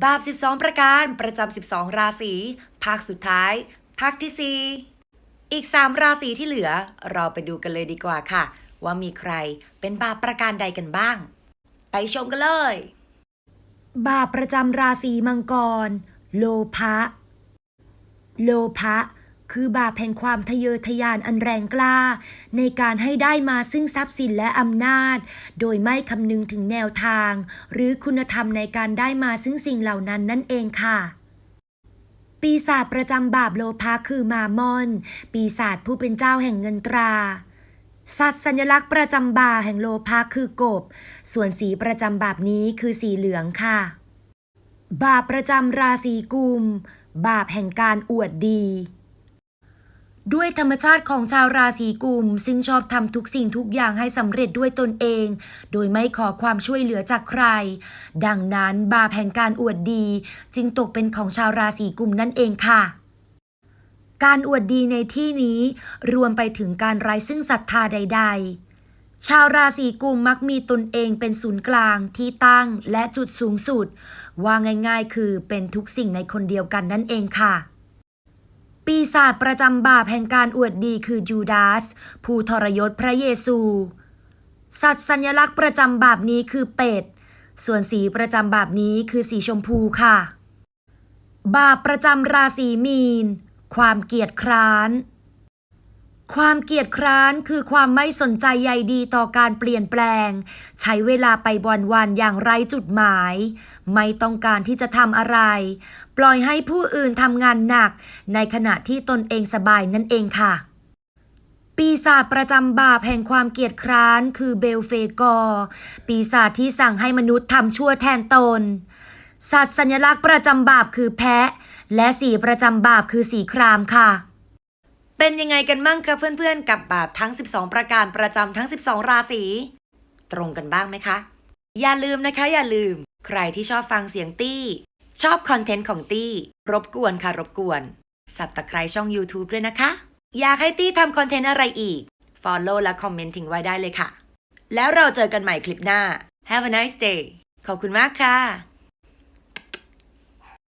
บาป 12 ประการประจำ 12 ราศี ภาคสุดท้าย ภาคที่ 4 อีก 3 ราศีที่เหลือ เราไปดูกันเลยดีกว่าค่ะ ว่ามีใครเป็นบาปประการใดกันบ้าง ไปชมกันเลย บาปประจำราศีมังกร โลภะ โลภะ คือบาปแห่งความทะเยอทะยานอันแรงกล้า ในการให้ได้มาซึ่งทรัพย์สินและอำนาจ โดยไม่คำนึงถึงแนวทาง หรือคุณธรรมในการได้มาซึ่งสิ่งเหล่านั้นนั่นเองค่ะปีศาจประจำบาปโลภะคือมามอน ปีศาจผู้เป็นเจ้าแห่งเงินตรา สัตว์สัญลักษณ์ประจำบาแห่งโลภะคือกบ ส่วนสีประจำบาปนี้คือสีเหลืองค่ะ บาปประจำราศีกุม บาปแห่งการอวดดี ด้วยธรรมชาติของชาวราศีกุม ซึ่งชอบทำทุกสิ่งทุกอย่างให้สำเร็จด้วยตนเอง โดยไม่ขอความช่วยเหลือจากใคร ดังนั้นบาปแห่งการอวดดี จึงตกเป็นของชาวราศีกุมนั่นเองค่ะการอวดดีในที่นี้รวมไปถึงการไร้ซึ่งศรัทธาใด ๆ ชาวราศีกุมมักมีตนเองเป็นศูนย์กลางที่ตั้งและจุดสูงสุด ว่าง่ายๆ คือเป็นทุกสิ่งในคนเดียวกันนั่นเองค่ะ ปีศาจประจำบาปแห่งการอวดดีคือยูดาส ผู้ทรยศพระเยซู สัตว์สัญลักษณ์ประจำบาปนี้คือเป็ด ส่วนสีประจำบาปนี้คือสีชมพูค่ะ บาปประจำราศีมีน ความเกียจคร้าน ความเกียจคร้านคือความไม่สนใจใยดีต่อการเปลี่ยนแปลง ใช้เวลาไปวันๆอย่างไร้จุดหมาย ไม่ต้องการที่จะทำอะไร ปล่อยให้ผู้อื่นทำงานหนัก ในขณะที่ตนเองสบายนั่นเองค่ะ ปีศาจประจำบาปแห่งความเกียจคร้านคือเบลเฟกอร์ปีศาจที่สั่งให้มนุษย์ทำชั่วแทนตนสัตว์สัญลักษณ์ประจำบาปคือแพะ และสีประจำบาปคือสีครามค่ะ เป็นยังไงกันมั่งคะเพื่อนๆ กับบาปทั้ง 12 ประการประจำทั้ง 12 ราศี ตรงกันบ้างไหมคะ อย่าลืมนะคะ อย่าลืม ใครที่ชอบฟังเสียงตี้ ชอบคอนเทนต์ของตี้ รบกวนค่ะรบกวน สับตะไคร้ช่อง YouTube ด้วยนะคะ อยากให้ตี้ทำคอนเทนต์อะไรอีก Follow และคอมเมนต์ทิ้งไว้ได้เลยค่ะ แล้วเราเจอกันใหม่คลิปหน้า Have a nice day ขอบคุณมากค่ะ